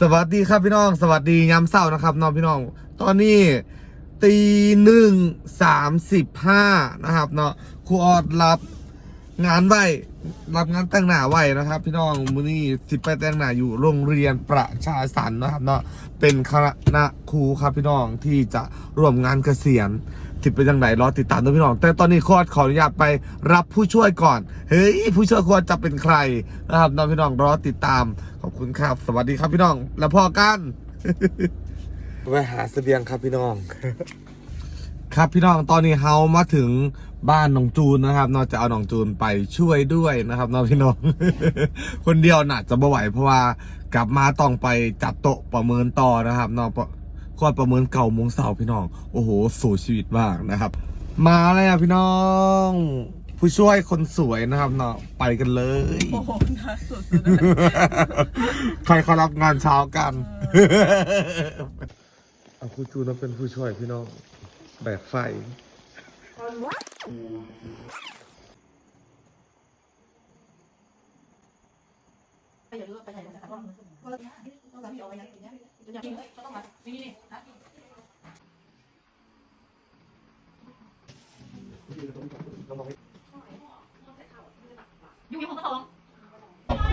สวัสดีครับพี่น้อง สวัสดียามเศร้านะครับน้องพี่น้อง ตอนนี้ตีหนึ่งสามสิบห้านะครับเนาะครูออดรับงานไหวรับงานแต่งหน้าไหวนะครับ พี่น้องมือนี้สิไปแต่งหน้าอยู่โรงเรียนประชาสันนะครับเนาะเป็นคณะครูครับพี่น้องที่จะร่วมงานเกษียณติดเป็นยังไงรอติดตามด้วยพี่น้อง แต่ตอนนี้ครอดขออนุญาตไปรับผู้ช่วยก่อน เฮ้ยผู้ช่วยครอดจะเป็นใครนะครับน้องพี่น้องรอติดตาม อบคุณครับ สวัสดีครับพี่น้อง แล้วพอกันไปหาเสบียงครับพี่น้อง ครับพี่น้องตอนนี้เฮามาถึงบ้านน้องจูนนะครับนอกจากเอาน้องจูนไปช่วยด้วยนะครับน้องพี่น้อง คนเดียวน่ะจะไม่ไหวเพราะว่ากลับมาต้องไปจัดโต๊ะประเมินต่อนะครับน้องก็ประเมินเก่าโมงเสาร์พี่น้อง โอ้โห สู่ชีวิตมากนะครับ มาแล้วพี่น้อง ผู้ช่วยคนสวยนะครับเนาะไปกันเลย โอ้โหนะสุดๆเลยใครเขารับงานเช้ากันเอาครูจูนมาเป็นผู้ช่วยพี่น้องแบกไฟไปอย่าลืมไปไหนนะครับก็ต้องสามีออกไปอย่างนี้อย่างนี้ก็ต้องมานี่นี่นะอยู่ในห้องท้อง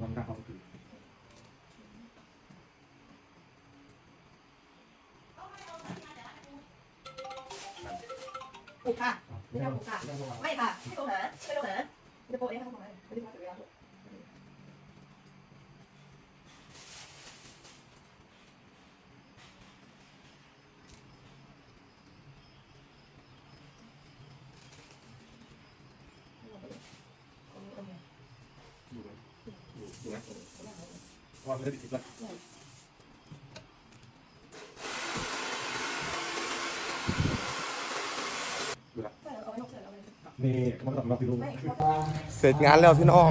ต้องไปเขาไปตั้งไปเป่าเขาส่งมาปลูกค่ะไม่ใช่ปลูกค่ะ ไม่ค่ะไม่ตรงหาไม่ตรงหาจะโปะเองค่ะตรงไมไม่ได้มาถึงเวลา นี่มันต้องลองไปดูเสร็จงานแล้วพี่น้อง